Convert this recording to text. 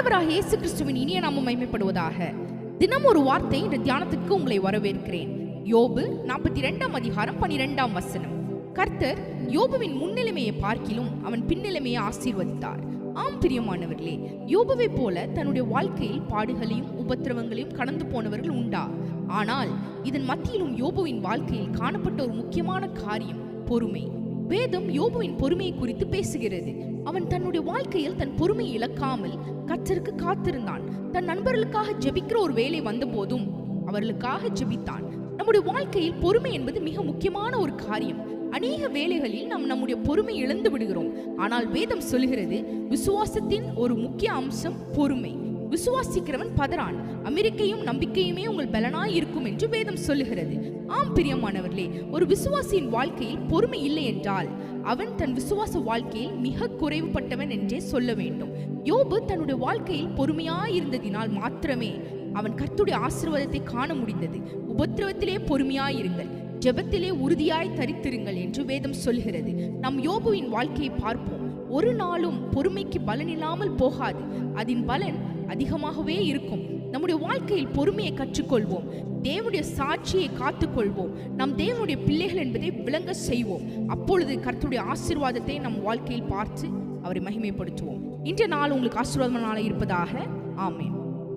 ஆண்டவராக இயேசு கிறிஸ்துவின் இனிய நாமம் மைமைப்படுவதாக தினம் ஒரு வார்த்தை இந்த தியானத்துக்கு உங்களை வரவேற்கிறேன். யோபு நாற்பத்தி ரெண்டாம் அதிகாரம் பனிரெண்டாம் வசனம். கர்த்தர் யோபுவின் முன்னிலைமையை பார்க்கிலும் அவன் பின்னிலைமையை ஆசீர்வதித்தார். ஆம் பிரியமானவர்களே யோபுவை போல தன்னுடைய வாழ்க்கையில் பாடுகளையும் உபத்திரவங்களையும் கடந்து போனவர்கள் உண்டா? ஆனால் இதன் மத்தியிலும் யோபுவின் வாழ்க்கையில் காணப்பட்ட ஒரு முக்கியமான காரியம் பொறுமை. வேதம் யோபுவின் பொறுமையை குறித்து பேசுகிறது. அவன் தன்னுடைய வாழ்க்கையில் தன் பொறுமையை இழக்காமல் கற்றருக்கு காத்திருந்தான். தன் நண்பர்களுக்காக ஜெபிக்கிற ஒரு வேலை வந்தபோதும் அவர்களுக்காக ஜெபித்தான். நம்முடைய வாழ்க்கையில் பொறுமை என்பது மிக முக்கியமான ஒரு காரியம். அநேக வேலைகளில் நாம் நம்முடைய பொறுமை இழந்து விடுகிறோம். ஆனால் வேதம் சொல்கிறது விசுவாசத்தின் ஒரு முக்கிய அம்சம் பொறுமை. விசுவாசிக்கிறவன் பதறான். அமெரிக்கையும் நம்பிக்கையுமே உங்கள் பலனாய் இருக்கும் என்று வேதம் சொல்லுகிறது. ஆம் பிரியமானவர்களே ஒரு விசுவாசியின் வாழ்க்கையில் பொறுமை இல்லை என்றால் அவன் தன் விசுவாச வாழ்க்கையில் மிக குறைவுபட்டவன் என்றே சொல்ல வேண்டும். யோபு தன்னுடைய வாழ்க்கையில் பொறுமையாய் இருந்ததினால் மாத்திரமே அவன் கர்த்துடைய ஆசிர்வாதத்தை காண முடிந்தது. உபத்திரவத்திலே பொறுமையாயிருங்கள் ஜெபத்திலே உறுதியாய் தரித்திருங்கள் என்று வேதம் சொல்கிறது. நம் யோபுவின் வாழ்க்கையை பார்ப்போம். ஒரு நாளும் பொறுமைக்கு பலன் இல்லாமல் போகாது. அதன் பலன் அதிகமாகவே இருக்கும். நம்முடைய வாழ்க்கையில் பொறுமையை கற்றுக்கொள்வோம். தேவனுடைய சாட்சியை காத்துக்கொள்வோம். நம் தேவனுடைய பிள்ளைகள் என்பதை விளங்க செய்வோம். அப்பொழுது கர்த்தருடைய ஆசீர்வாதத்தை நம் வாழ்க்கையில் பார்த்து அவரை மகிமைப்படுத்துவோம். இன்றைய நாள் உங்களுக்கு ஆசீர்வாதமான நாளாக இருப்பதாக. ஆமேன்.